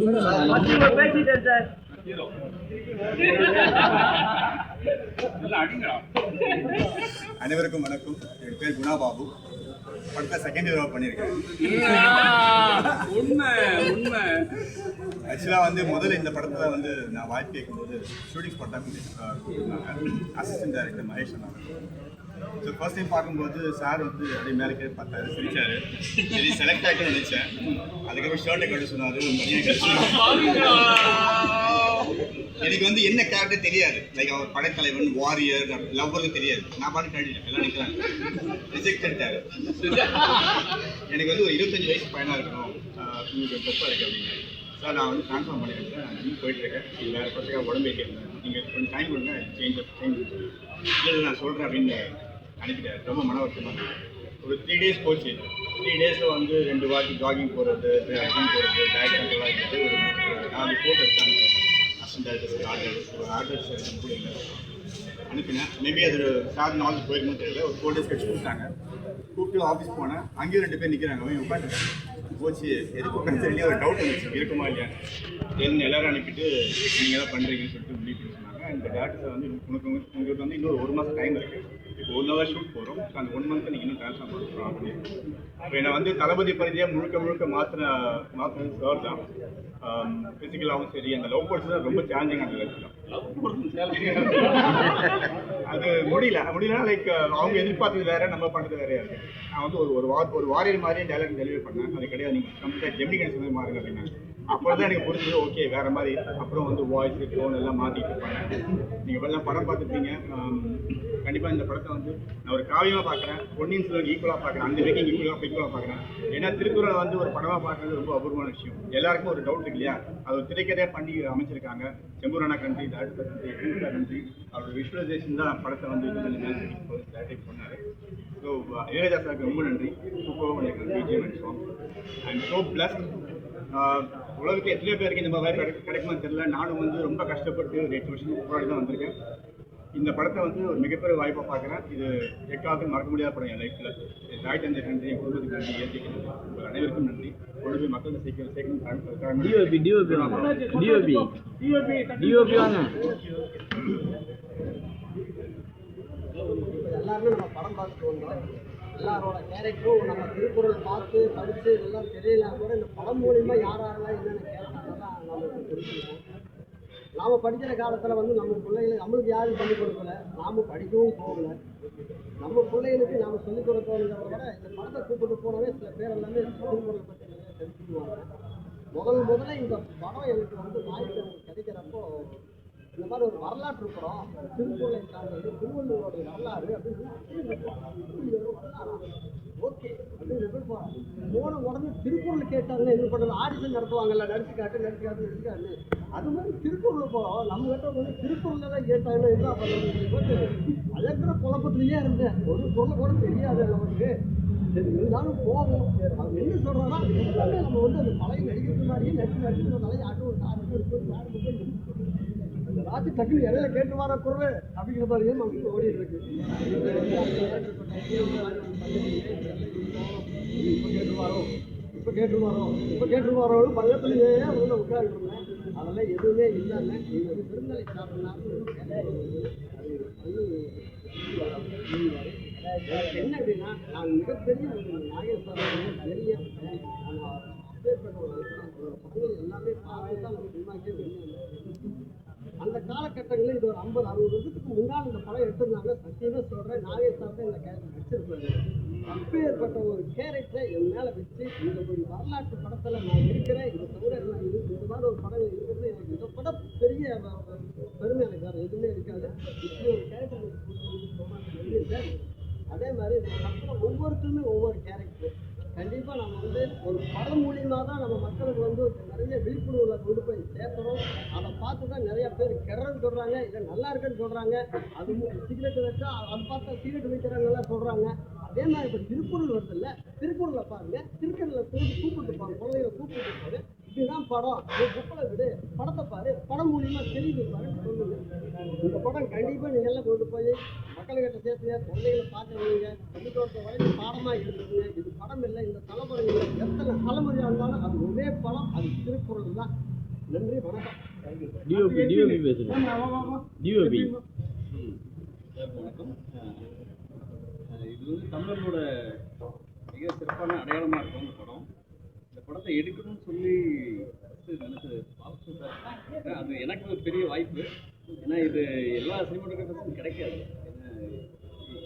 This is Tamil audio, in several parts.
பேசிட்டேன் சார் அனைவருக்கும் வணக்கம். என் பேர் குணா பாபு படத்தை செகண்ட் ஹீரோ பண்ணியிருக்கேன். உண்மை உண்மை. ஆக்சுவலாக வந்து முதல்ல இந்த படத்தில் வந்து நான் வாய்ப்பு கேட்கும்போது ஷூட்டிங் ஸ்பாட் தான் அசிஸ்டன்ட் டைரக்டர் மகேஷ் அண்ணா. ஸோ ஃபர்ஸ்ட் டைம் பார்க்கும்போது சார் வந்து அப்படியே மேலே பார்த்தாரு சிரிச்சாரு. சரி செலக்ட் ஆகி நினைச்சேன். அதுக்கப்புறம் ஷர்ட்டை கட்டு சொன்னாரு எனக்கு வந்து என்ன கேரக்டர் தெரியாது. லைக் அவர் படைத்தலைவன் வாரியர் லவ்வருக்கு தெரியாது. நான் பாட்டு கழிட்டேன் எல்லாம் நிற்கிறேன் ரிஜெக்டட் எனக்கு வந்து ஒரு இருபத்தஞ்சு வயசு பையனாக இருக்கணும். உங்களுக்கு தொப்பா இருக்கு அப்படின்னு சார் நான் வந்து ட்ரான்ஸ்ஃபார்ம் பண்ணிக்கிறேன் நான் ஜிம் இல்லை இருக்கேன். வேறு பசங்க உடம்பு வைக்கிறேன் நீங்கள் கொஞ்சம் டைம் கொடுங்க சேஞ்ச் சேஞ்ச் இல்லை நான் சொல்கிறேன் அப்படின்னு அனுப்பிட்டார். ரொம்ப மன வருத்தமாக ஒரு த்ரீ டேஸ் போச்சு. த்ரீ டேஸில் வந்து ரெண்டு வாட்டி ஜாகிங் போகிறது ஜிம் போகிறது டயட் கண்ட்ரோலாக இருந்தது. ஒரு நாலு ஃபோட்டோ எடுத்தாங்க அசிஸ்டன்ட் டேரக்டர்ஸ் ஆர்டர்ஸ் ஒரு ஆர்டர்ஸ் கூட இல்லை அனுப்பினேன். மேபி அது சார் நாலேஜ் போயிருக்குமோ தெரியல. ஒரு ஃபோர் டேஸ் கழிச்சு கொடுத்தாங்க. கூப்பிட்டு ஆஃபீஸ் போனேன். அங்கேயும் ரெண்டு பேர் நிற்கிறாங்க அவன் உட்காந்துருக்காங்க போச்சு. எதுக்கு உட்காந்து ஒரு டவுட் வந்துச்சு. இருக்குமா இல்லையா தெரிஞ்சு எல்லாரும் அனுப்பிட்டு நீங்கள் தான் பண்ணுறீங்கன்னு சொல்லிட்டு முடிவு இந்த டேரக்டர் வந்து உனக்கு உங்க- உங்களுக்கு வந்து இன்னொரு ஒரு மாதம் டைம் இருக்குது இப்போ ஒன் ஹவர் ஷூட் போகிறோம் அந்த ஒன் மந்த் நீங்கள் இன்னும் ட்ரான்ஸ்ஃபார் பண்ணுறோம் அப்படின்னு இப்போ என்னை வந்து தளபதி பரிதியாக முழுக்க முழுக்க மாற்றின மாற்றினது சார் தான். ஃபிசிக்கலாகவும் சரி அந்த லவ் போர்ட்ஸ் தான் ரொம்ப சேலஞ்சிங் அந்த இடத்துல அது முடியல. முடியலனா லைக் அவங்க எதிர்பார்த்தது வேற நம்ம பண்றது வேறையா இருக்கு நான் வந்து ஒரு ஒரு வா ஒரு வாரியர் மாதிரியே டைலாக் டெலிவரி பண்ணேன். அது கிடையாது. நீங்க கம்ப்ளீட்டாக ஜெமினி கணேசன் மாதிரி மாறுங்க அப்படின்னாங்க. அப்புறம் தான் எனக்கு புரிஞ்சது ஓகே வேற மாதிரி. அப்புறம் வந்து வாய்ஸ் டோன் எல்லாம் மாற்றிட்டு இருப்பாங்க. நீங்கள் எல்லாம் படம் பார்த்துருப்பீங்க கண்டிப்பாக இந்த படத்தை வந்து நான் ஒரு காவியமாக பார்க்குறேன் பொன்னியின் செல்வன் ஈக்குவலாக பார்க்குறேன். அந்த மேக்கிங் ஈக்குவலாக ஈக்குவலாக பார்க்குறேன். ஏன்னா திருக்குறளை வந்து ஒரு படமாக பார்க்குறது ரொம்ப அபூர்வமான விஷயம். எல்லாருக்கும் ஒரு டவுட் இருக்கு இல்லையா? அது ஒரு திரைக்கதையாக பண்ணி அமைச்சிருக்காங்க. செம்பூரானா கண்ட்ரி டாக்டர் கண்ட்ரி கண்ட்ரி அவரோட விஷுவலைசேஷன் தான் படத்தை வந்து இது கொஞ்சம் பண்ணாரு. ஸோ இளையராஜா சாருக்கு ரொம்ப நன்றி. சூப்பராக பண்ணியிருக்காங்க BGM and song and so plus உலகத்தில் எத்தனையோ பேருக்கு இந்த மாதிரி வாய்ப்பு கிடை- கிடைக்குமான்னு தெரியல. நானும் வந்து ரொம்ப கஷ்டப்பட்டு ஒரு எட்டு வருஷத்துக்கு முன்னாடி தான் வந்திருக்கேன். இந்த படத்தை வந்து ஒரு மிகப்பெரிய வாய்ப்பாக பார்க்குறேன். இது எக்காவது மறக்க முடியாத படம் என் லைஃப்பில் தாய் தந்தை நன்றி என் குடும்பத்துக்கு நன்றி ஏற்றிக்கணும் உங்கள் அனைவருக்கும் நன்றி. கொண்டு போய் மக்கள் சீக்கிரம் சீக்கிரம் டிஓபி டிஓபி டிஓபி டிஓபி வாங்க. எல்லாருமே நம்ம படம் பார்த்துட்டு வந்தோம். எல்லாரோட கேரக்டரும் நம்ம திருக்குறள் பார்த்து படித்து இதெல்லாம் தெரியலாம் கூட இந்த படம் மூலியமா யார் யாரெல்லாம் என்னென்ன கேட்டாங்க நமக்கு தெரிஞ்சுக்கணும் நாம் படிக்கிற காலத்தில் வந்து நம்ம பிள்ளைகளுக்கு நம்மளுக்கு யாரும் சொல்லிக் கொடுக்கல. நாம் படிக்கவும் போகல. நம்ம பிள்ளைகளுக்கு நாம் சொல்லிக் கொடுக்கணுங்கிறத விட இந்த படத்தை கூப்பிட்டு போனவே சில பேர் எல்லாமே திருக்குறளை பற்றி நிறைய தெரிஞ்சுக்குவாங்க. முதல் முதல்ல இந்த படம் எனக்கு வந்து வாய்ப்பு எனக்கு கிடைக்கிறப்போ இந்த மாதிரி ஒரு வரலாற்று படம் திருக்குறளை சார்ந்தது திருவள்ளுவருடைய வரலாறு அப்படின்னு ஓகே அப்படின்னு எப்படி போன உடனே திருக்குறள் கேட்டாங்க இது பண்ணுறது ஆடிஷன் நடத்துவாங்கல்ல நடிச்சு காட்டு நடிச்சு காட்டு நடிச்சு காட்டு அது மாதிரி திருக்குறள் போகிறோம் நம்ம கிட்ட வந்து திருக்குறள் தான் கேட்டாங்கன்னா என்ன பண்ணுறது அழகிற குழப்பத்திலேயே இருந்தேன் ஒரு பொருள் கூட தெரியாது நமக்கு சரி இருந்தாலும் போவோம் அவங்க என்ன சொல்கிறோன்னா எல்லாமே நம்ம வந்து அந்த பழைய நடிக்கிறது மாதிரியே நடிச்சு நடிச்சு ஒரு தலையை ஆட்டு ஒரு காட்டு இருக்கு யாரு மட்டும் டக்குனு இடையில கேட்டு வர குரல் அப்படிங்கிற மாதிரியே நமக்கு ஓடிட்டு இருக்கு? இப்போ கேட்டு வரோம். இப்போ கேட்டு வரோம். இப்போ கேட்டு வரோம் பக்கத்துலயே உள்ள உட்காந்துருந்தேன் அதெல்லாம் எதுவுமே இல்லாமல் நீங்க விருந்தலை சாப்பிடலாம். என்ன அப்படின்னா நான் மிகப்பெரிய ஒரு நாகேஸ்வரன் பெரிய நான் ஒரு ஒரு எல்லாமே பார்த்து தான் ஒரு சினிமாக்கே வெளியே அந்த காலகட்டங்களில் இது ஒரு ஐம்பது அறுபது வருஷத்துக்கு முன்னால் இந்த படம் எடுத்திருந்தாங்க. சத்தியமே சொல்கிறேன் நாகே தான் இந்த கேரக்டர் நடிச்சிருப்பாரு அப்பேற்பட்ட ஒரு கேரக்டரை என் மேலே வச்சு இந்த ஒரு வரலாற்று படத்தில் நான் இருக்கிறேன் இந்த தவிர நான் இது இந்த மாதிரி ஒரு படம் இருக்கிறது எனக்கு இந்த படம் பெரிய பெருமை எனக்கு. வேறு எதுவுமே இருக்காது. இப்படி ஒரு கேரக்டர் அதே மாதிரி இந்த படத்தில் ஒவ்வொருத்தருமே ஒவ்வொரு கேரக்டர். கண்டிப்பாக நம்ம வந்து ஒரு படம் மூலியமாக தான் நம்ம மக்களுக்கு வந்து நிறைய விழிப்புணர்வுல கொண்டு போய் சேர்த்துறோம் அதை பார்த்து தான் நிறைய பேர் கெடுறன்னு சொல்கிறாங்க இல்லை நல்லா இருக்குன்னு சொல்கிறாங்க அது சிகரெட் வச்சா அதை பார்த்தா சிகரெட் வைக்கிறாங்கலாம் சொல்கிறாங்க அதே மாதிரி இப்போ திருக்குறள் வருது இல்லை திருக்குறளை பாருங்க. திருக்குறளை கூப்பிட்டு கூப்பிட்டு பாருங்க குழந்தைகளை கூப்பிட்டு பாருங்க இதுதான் படம். நீ புக்கில் விடு. படத்தை பாரு. படம் மூலியமா தெரியுது பாருன்னு சொல்லுங்க. இந்த படம் கண்டிப்பாக நீங்கள் எல்லாம் கொண்டு போய் மக்கள்கிட்ட சேர்த்துங்க குழந்தைகளை பார்க்க வைங்க. பள்ளிக்கூடத்தை வரைக்கும் பாடமாக எடுத்துங்க இது படம் இல்லை இந்த தலைமுறை இல்லை. எத்தனை தலைமுறையாக இருந்தாலும் அது ஒரே படம் அது திருக்குறள் தான். நன்றி வணக்கம். டிஓபி டிஓபி பேசுறேன் டிஓபி சார் வணக்கம். இது வந்து தமிழர்களோட மிக சிறப்பான அடையாளமாக இருக்கும் இந்த படம். இந்த படத்தை எடுக்கணும்னு சொல்லி நினைச்சது. அது எனக்கு ஒரு பெரிய வாய்ப்பு. ஏன்னா இது எல்லா சினிமாட்டோகிராஃபர்ஸும் கிடைக்காது.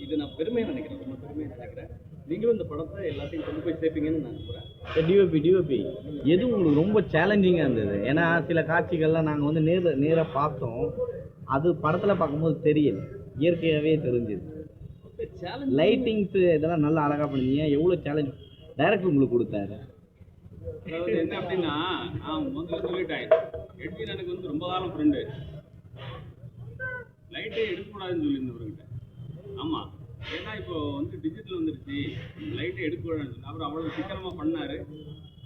இது நான் பெருமையாக நினைக்கிறேன். ரொம்ப பெருமையாக நினைக்கிறேன். நீங்களும் இந்த படத்தை எல்லாத்தையும் கொண்டு போய் சேர்ப்பீங்கன்னு நான் நம்புகிறேன் டிஓபி டிஓபி எது உங்களுக்கு ரொம்ப சேலஞ்சிங்காக இருந்தது? ஏன்னா சில காட்சிகள்லாம் நாங்கள் வந்து நேரில் நேராக பார்த்தோம். அது படத்தில் பார்க்கும்போது தெரியல. இயற்கையாகவே தெரிஞ்சுது லைட்டிங்ஸு இதெல்லாம் நல்லா அழகாக பண்ணீங்க எவ்வளோ சேலஞ்ச் டைரக்டர் உங்களுக்கு கொடுத்தாரு. அதாவது என்ன அப்படின்னா நான் முதல்ல சொல்லிட்டேன். எட்வின் எனக்கு வந்து ரொம்ப காலம் ஃப்ரெண்டு லைட்டே எடுக்கக்கூடாதுன்னு சொல்லியிருந்தவர்கிட்ட. ஆமாம் ஏன்னா இப்போ வந்து டிஜிட்டல் வந்துருச்சு. லைட்டை எடுக்கக்கூடாதுன்னு சொல்லி. அவர் அவ்வளோ சிக்கனமாக பண்ணார்.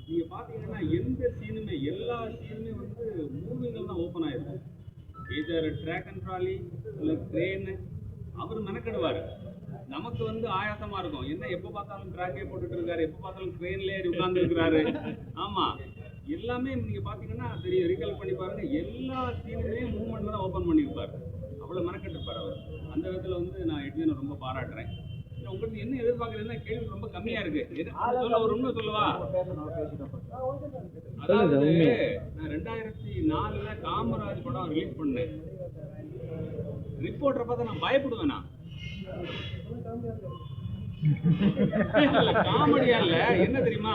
நீங்கள் பார்த்தீங்கன்னா எந்த சீனுமே எல்லா சீனுமே வந்து மூவிங்கள் தான் ஓப்பன் ஆயிருக்கும் இதர் ட்ராக் அண்ட் ட்ராலி இல்லை ட்ரெயின் அவர் மெனக்கெடுவார். நமக்கு வந்து ஆயாசமா இருக்கும். என்ன எப்போ பார்த்தாலும் ட்ராக்கே போட்டுட்டு இருக்காரு எப்போ பார்த்தாலும் ட்ரெயின்ல ஏறி உட்கார்ந்து இருக்கிறாரு. ஆமா. எல்லாமே நீங்க பாத்தீங்கன்னா தெரியும். ரீகால் பண்ணி பாருங்க. எல்லா சீனுமே மூவ்மெண்ட்ல தான் ஓப்பன் பண்ணியிருப்பாரு. அவ்வளவு மெனக்கெட்டுருப்பாரு அவர். அந்த விதத்துல வந்து நான் எட்வினை ரொம்ப பாராட்டுறேன். உங்களுக்கு என்ன எதிர்பார்க்கறதுன்னா கேள்வி ரொம்ப கம்மியா இருக்கு. சொல்ல ஒரு உண்மை சொல்லவா? அதாவது. நான் ரெண்டாயிரத்தி நாலுல காமராஜ் படம் ரிலீஸ் பண்ணேன். ரிப்போர்ட்டரை பார்த்தா நான் பயப்படுவேனா? காமெடியா இல்ல. என்ன தெரியுமா?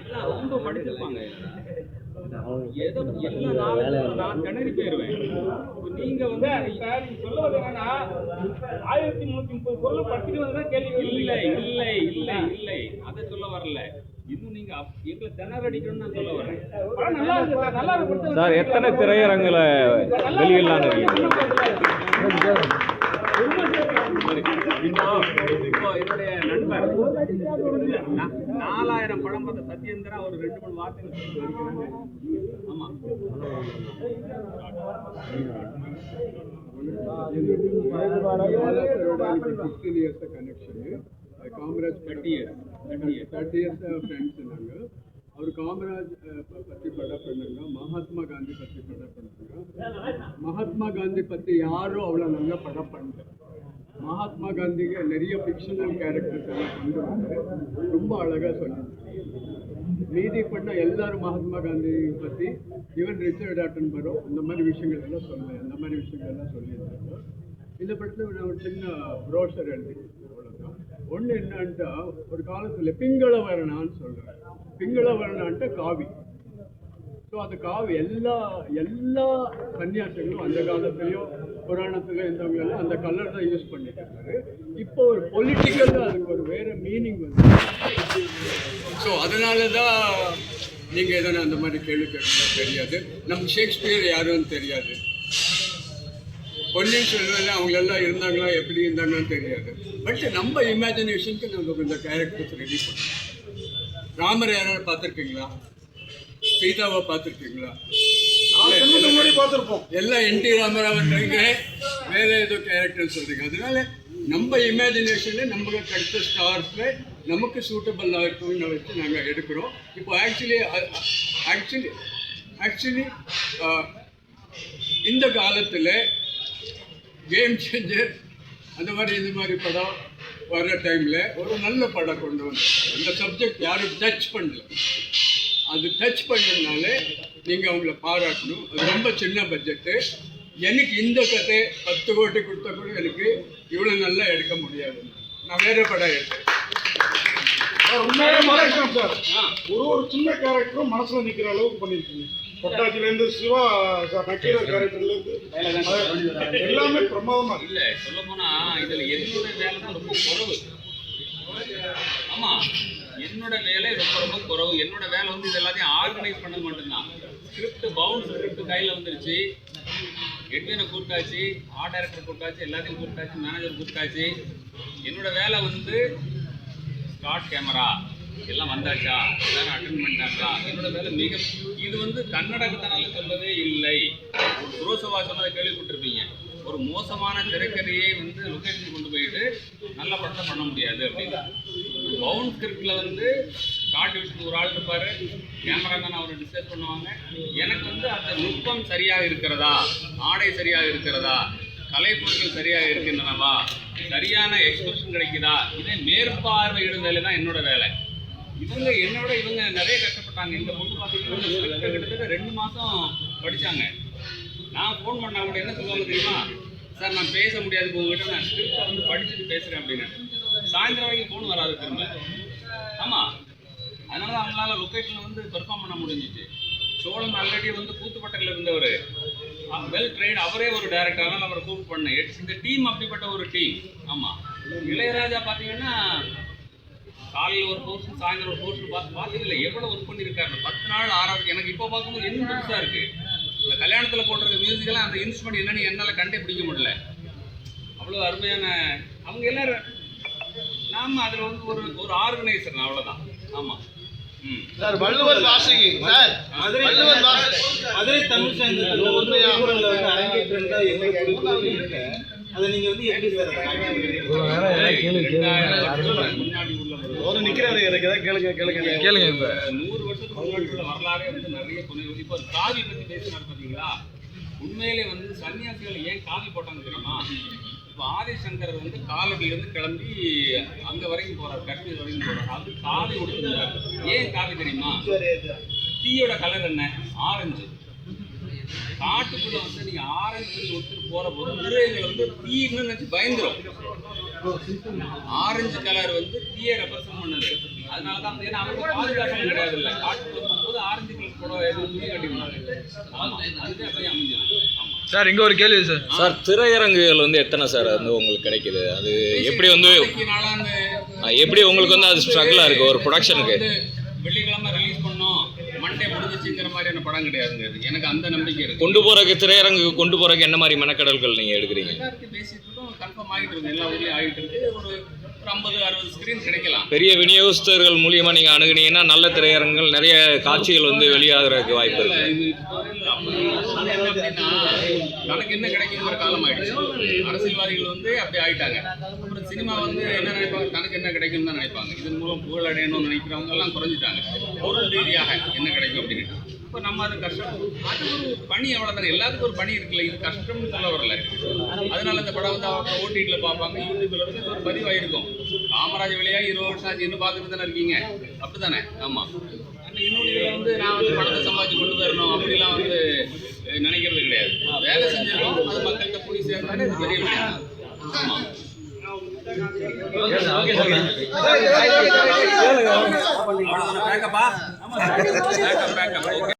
எல்லாம் ரொம்ப படிச்சிருப்பாங்க. எதோ எல்லா நாளும் நான் திணறி போயிருவேன். இப்ப நீங்க வந்து சொல்ல வர்றது என்னன்னா ஆயிரத்தி முன்னூத்தி முப்பது பொருள் படிச்சுட்டு வந்தா கேள்வி இல்லை இல்லை இல்லை இல்லை. அதை சொல்ல வரல. இன்னும் நீங்க எங்களை திணற அடிக்கணும்னு நான் சொல்ல வரேன். நல்லா இருக்கு சார். நல்லா இருக்கு சார். எத்தனை திரையரங்கில் சரி. இப்போ என்னுடைய நண்பர் நாலாயிரம் படம் பார்த்த சத்யேந்திரா ஒரு ரெண்டு மூணு வார்த்தை ஆமா fifteen years connection Kamaraj thirty years thirty years friends நாங்க அவர் காமராஜ் பற்றி படம் பண்ணுங்க மகாத்மா காந்தி பற்றி படம் பண்ணுங்க மகாத்மா காந்தி பற்றி யாரும் அவ்வளோ நல்லா படம் பண்ணல மகாத்மா காந்திக்கு நிறைய ஃபிக்ஷனல் கேரக்டர்ஸ் எல்லாம் கொண்டு வந்து ரொம்ப அழகாக சொன்னாங்க. மீதி பண்ண எல்லாரும் மகாத்மா காந்தி பற்றி ஈவன் ரிச்சர்ட் ஆட்டன் பரோ இந்த மாதிரி விஷயங்கள் எல்லாம் சொல்ல இந்த மாதிரி விஷயங்கள் எல்லாம் சொல்லியிருந்தாங்க. இந்த படத்தில் நான் ஒரு சின்ன ப்ரோஷர் எழுதி அவ்வளோதான் ஒன்று என்னன்ட்டா ஒரு காலத்தில் பிங்களவரணான்னு சொல்கிறேன் பிங்களவரணான்ட்டு காவி. ஸோ அந்த காவி எல்லா எல்லா சன்னியாசிகளும் அந்த காலத்துலேயும் புராணத்தில் இருந்தவங்க எல்லாம் அந்த கலர் தான் யூஸ் பண்ணிட்டு இப்போ ஒரு பொலிட்டிக்கலாக அதுக்கு ஒரு வேற மீனிங் வந்து ஸோ அதனால தான் நீங்கள் எதனா அந்த மாதிரி கேள்வி கேட்கணும் தெரியாது. நம்ம ஷேக்ஸ்பியர் யாருன்னு தெரியாது. பொன்னியின் செல்வன் அவங்க எல்லாம் இருந்தாங்களா எப்படி இருந்தாங்கன்னு தெரியாது. பட் நம்ம இமேஜினேஷனுக்கு நம்ம இந்த கேரக்டர்ஸ் ரெடி பண்ணோம் ராமர் யாராவது பார்த்துருக்கீங்களா? சீதாவை பார்த்துருக்கீங்களா? பார்த்துருப்போம். எல்லாம் என் டி ராமராவன்றீங்க வேற ஏதோ கேரக்டர் சொல்றீங்க. அதனால நம்ம இமேஜினேஷன்ல நமக்கு கிடைச்ச ஸ்டார்ஸ்ல நமக்கு சூட்டபிளாக இருக்கும்னு வச்சு நாங்கள் எடுக்கிறோம். இப்போ ஆக்சுவலி ஆக்சுவலி ஆக்சுவலி இந்த காலத்தில் கேம் சேஞ்சர் அந்த மாதிரி இந்த மாதிரி படம் வர்ற டைமில் ஒரு நல்ல படம் கொண்டு வந்தோம் அந்த சப்ஜெக்ட் யாரும் டச் பண்ணல. அது டச் பண்ணதுனால நீங்கள் அவங்கள பாராட்டணும். அது ரொம்ப சின்ன பட்ஜெட்டு எனக்கு இந்த கதை பத்து கோடி கொடுத்தா கூட எனக்கு இவ்வளோ நல்லா எடுக்க முடியாது. நான் வேற படம் எடுத்தேன். உண்மையிலே மறைக்கலாம் சார். ஒரு ஒரு சின்ன கேரக்டரும் மனசுல நிக்கிற அளவுக்கு பண்ணிருக்கீங்க. பொட்டாச்சில இருந்து சிவா நக்கீரர் கேரக்டர்ல இருந்து எல்லாமே பிரமாதமா இருக்கு. இல்ல சொல்ல போனா இதுல என்னோட வேலை தான் ரொம்ப குறைவு. ஆமா என்னோட வேலை ரொம்ப ரொம்ப குறைவு. என்னோட வேலை வந்து இது எல்லாத்தையும் ஆர்கனைஸ் பண்ணது மட்டும்தான். ஸ்கிரிப்ட் பவுண்ட் ஸ்கிரிப்ட் கையில வந்துருச்சு. எட்வினை கூப்பிட்டாச்சு ஆர்ட் டைரக்டர் கூப்பிட்டாச்சு எல்லாத்தையும் கூப்பிட்டாச்சு மேனேஜர் கூப்பிட்டாச்சு. என்னோட வேலை வந்து ஸ்டார்ட் கேமரா. எல்லாம் வந்தாச்சா? எல்லாரும் அட்டன் பண்ணிட்டாங்களா? என்னோட வேலை மிக இது வந்து கன்னடகத்தனால சொல்லவே இல்லை. ஒரு புரோசவா சொன்னதை கேள்விப்பட்டிருப்பீங்க. ஒரு மோசமான திரைக்கதையை வந்து லொக்கேஷன் கொண்டு போயிட்டு நல்ல படத்தை பண்ண முடியாது அப்படின்னு. பவுன் ஸ்கிரிப்டில் வந்து ஷார்ட் டிவிஷன் ஒரு ஆள் இருப்பார். கேமராமேன் அவரை டிஸ்கஸ் பண்ணுவாங்க. எனக்கு வந்து அந்த நுட்பம் சரியாக இருக்கிறதா? ஆடை சரியாக இருக்கிறதா? கலைப்பொருட்கள் சரியாக இருக்கின்றனவா? சரியான எக்ஸ்பிரஷன் கிடைக்குதா? இதை வேலை தான் என்னோட வேலை. இவங்க என்னோட இவங்க நிறைய கஷ்டப்பட்டாங்க. இந்த பொண்ணு பார்த்தீங்கன்னா கிட்டத்தட்ட ரெண்டு மாதம் படித்தாங்க நான் ஃபோன் பண்ணா கூட என்ன சொல்லுவாங்க தெரியுமா? சார் நான் பேச முடியாது. உங்ககிட்ட நான் ஸ்கிரிப்டை வந்து படிச்சுட்டு பேசுகிறேன் அப்படின்னு. சாயந்தரம் வரைக்கும் ஃபோன் வராது திரும்ப. ஆமாம் அதனால தான் அவங்களால லொக்கேஷனில் வந்து பெர்ஃபார்ம் பண்ண முடிஞ்சிச்சு. சோழன் ஆல்ரெடி வந்து கூத்துப்பட்டையில் இருந்தவர். வெல் ட்ரெயின் அவரே ஒரு டேரக்டர் அதனால் அவரை கூப்பிட்டு பண்ணேன். இந்த டீம் அப்படிப்பட்ட ஒரு டீம் ஆமாம் இளையராஜா பார்த்தீங்கன்னா காலையில் ஒரு போர்ஷன் சாயந்தரம் ஒரு போர்ஷன் பார்த்து பார்த்தீங்கல்ல எவ்வளோ ஒர்க் பண்ணியிருக்காரு. பத்து நாள் ஆறாவது எனக்கு இப்போ பார்க்கும்போது இன்னும் புதுசாக இருக்குது இந்த கல்யாணத்தில் போட்டிருக்க மியூசிக்கெல்லாம் அந்த இன்ஸ்ட்ருமெண்ட் என்னன்னு என்னால் கண்டே பிடிக்க முடியல. அவ்வளோ அருமையான அவங்க எல்லாரும் நாம் அதில் வந்து ஒரு ஒரு ஆர்கனைசர் அவ்வளோதான் ஆமாம் சார் வள்ளுவர் வாசிங்க சார். வள்ளுவர் வாசி மதுரை தமிழ் சங்கத்தில் வந்து எங்களுக்கு இருக்கு. அதை நீங்க வந்து எப்படி சார் நிக்கிறாரு எனக்கு ஏதாவது கேளுங்க கேளுங்க. கேளுங்க இப்ப. நூறு வருஷத்துக்கு முன்னாடி உள்ள வரலாறே வந்து நிறைய இப்போ காவி பத்தி பேசினார் பார்த்தீங்களா உண்மையிலே வந்து சன்னியாசிகள் ஏன் காவி போட்டாங்க தெரியுமா? இப்போ ஆதிசங்கர் வந்து காலடியிலேருந்து கிளம்பி அங்க வரைக்கும் போகிறார் காஷ்மீர் வரைக்கும் போறார். அது காவி உடுத்துறாரு. ஏன் காவி தெரியுமா? தீயோட கலர் என்ன? ஆரஞ்சு. காட்டுக்குள்ள வந்து நீங்க ஆரஞ்சு ஒத்துட்டு போற போது மிருகங்கள் வந்து தீன்னு நினைச்சு பயந்துரும். ஆரஞ்சு கலர் வந்து தீயை ரெப்ரசன்ட் பண்ணுது. அதனால தான் ஏன்னா அவங்க பாதுகாப்பு கிடையாது இல்லை காட்டுக்குள்ள போகும்போது ஆரஞ்சு கலர் போட எதுவும் துணி கட்டிக்கணும் அதுதான் போய் அமைஞ்சது சார் இங்க ஒரு கேள்வி சார். சார் திரையரங்குகள் வந்து எத்தனை சார் வந்து உங்களுக்கு கிடைக்குது? அது எப்படி வந்து எப்படி உங்களுக்கு வந்து அது ஸ்ட்ரகிளா இருக்கு ஒரு ப்ரொடக்ஷனுக்கு வெள்ளிக்கிழமை ரிலீஸ் பண்ணோம். மண்டே முடிஞ்சிச்சுங்கிற மாதிரியான படம் கிடையாதுங்க. எனக்கு அந்த நம்பிக்கை இருக்கு. கொண்டு போறதுக்கு திரையரங்குக்கு கொண்டு போறதுக்கு என்ன மாதிரி மெனக்கடல்கள் நீங்க எடுக்கிறீங்க? பேசிட்டு கன்ஃபார்ம் ஆகிட்டு இருக்கு. எல்லா ஊர்லயும் ஆகிட்டு இருக்கு. ஒரு பெரிய விநியோகஸ்தர்கள் மூலியமா நீங்க அணுகுனீங்கன்னா நல்ல திரையரங்குகள் நிறைய காட்சிகள் வந்து வெளியாகிறதுக்கு வாய்ப்பு இருக்கு. என்ன அப்படின்னா, தனக்கு என்ன கிடைக்குங்கிற காலம் ஆயிடுச்சு. அரசியல்வாதிகள் வந்து அப்படி ஆயிட்டாங்க. சினிமா வந்து என்ன நினைப்பாங்க? தனக்கு என்ன கிடைக்கும் தான் நினைப்பாங்க. இதன் மூலம் புகழ் அடையணும்னு நினைக்கிறவங்க எல்லாம் குறைஞ்சிட்டாங்க. பொருள் ரீதியாக என்ன கிடைக்கும் அப்படின்னு இப்போ நம்ம அது கஷ்டம். அது ஒரு பணி அவ்வளோதானே எல்லாத்துக்கும் ஒரு பணி இருக்குல்ல. இது கஷ்டம்னு சொல்ல வரல. அதனால இந்த படம் வந்து அவங்க ஓடிடியில் பார்ப்பாங்க யூடியூப்ல வந்து ஒரு பதிவாயிருக்கும். காமராஜ் வெளியாக இருபது வருஷம் ஆச்சு. இன்னும் பார்த்துட்டு தானே இருக்கீங்க. அப்படி தானே ஆமாம் இன்னொன்று இதில் வந்து நான் வந்து பணத்தை சம்பாதிச்சு கொண்டு வரணும் அப்படிலாம் வந்து நினைக்கிறது கிடையாது. வேலை செஞ்சிருக்கோம். அது மக்கள்கிட்ட போய் சேர்ந்தாலே பெரிய விஷயம். ஆமாம் ஓகே